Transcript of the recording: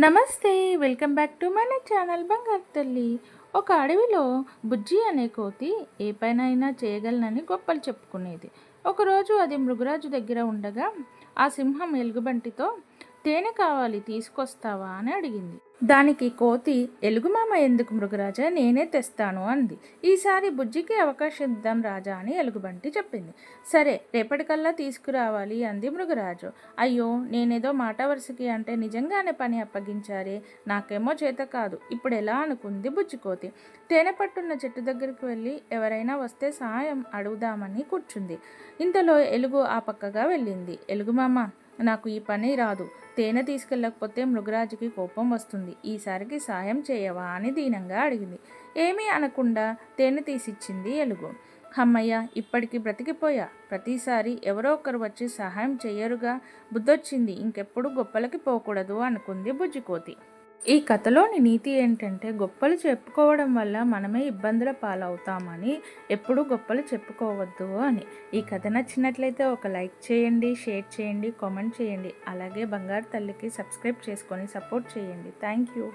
నమస్తే welcome back to మన channel బంగారు తల్లి. ఒక అడవిలో బుజ్జి అనే కోతి ఏ పైనైనా చేయగలనని గొప్పలు చెప్పుకునేది. ఒకరోజు అది మృగరాజు దగ్గర ఉండగా ఆ సింహం ఎలుగుబంటితో తేనె కావాలి తీసుకొస్తావా? అని అడిగింది. దానికి కోతి ఎలుగుమామ ఎందుకు మృగరాజా? నేనే తెస్తాను అంది. ఈసారి బుజ్జికి అవకాశం ఇద్దాం రాజా అని ఎలుగుబంటి చెప్పింది. సరే రేపటికల్లా తీసుకురావాలి అంది మృగరాజు. అయ్యో నేనేదో మాట వరుసకి అంటే నిజంగానే పని అప్పగించారే? నాకేమో చేత కాదు. ఇప్పుడు ఎలా అనుకుంది బుజ్జికోతి తేనె పట్టున్న చెట్టు దగ్గరికి వెళ్ళి ఎవరైనా వస్తే సహాయం అడుగుదామని కూర్చుంది. ఇంతలో ఎలుగు ఆ పక్కగా వెళ్ళింది. ఎలుగుమామ నాకు ఈ పని రాదు. తేనె తీసుకెళ్ళకపోతే మృగరాజుకి కోపం వస్తుంది. ఈసారికి సాయం చేయవా అని దీనంగా అడిగింది. ఏమీ అనకుండా తేనె తీసిచ్చింది ఎలుగు. అమ్మయ్య ఇప్పటికి బ్రతికిపోయా. ప్రతిసారి ఎవరో ఒకరు వచ్చి సహాయం చేయరుగా. బుద్ధొచ్చింది. ఇంకెప్పుడు గొప్పలకి పోకూడదు అనుకుంది బుజ్జికోతి. ఈ కథలోని నీతి ఏంటంటే గొప్పలు చెప్పుకోవడం వల్ల మనమే ఇబ్బందుల పాలవుతామని ఎప్పుడూ గొప్పలు చెప్పుకోవద్దు అని. ఈ కథ నచ్చినట్లయితే ఒక లైక్ చేయండి షేర్ చేయండి కామెంట్ చేయండి. అలాగే బంగారు తల్లికి సబ్స్క్రైబ్ చేసుకొని సపోర్ట్ చేయండి. Thank you.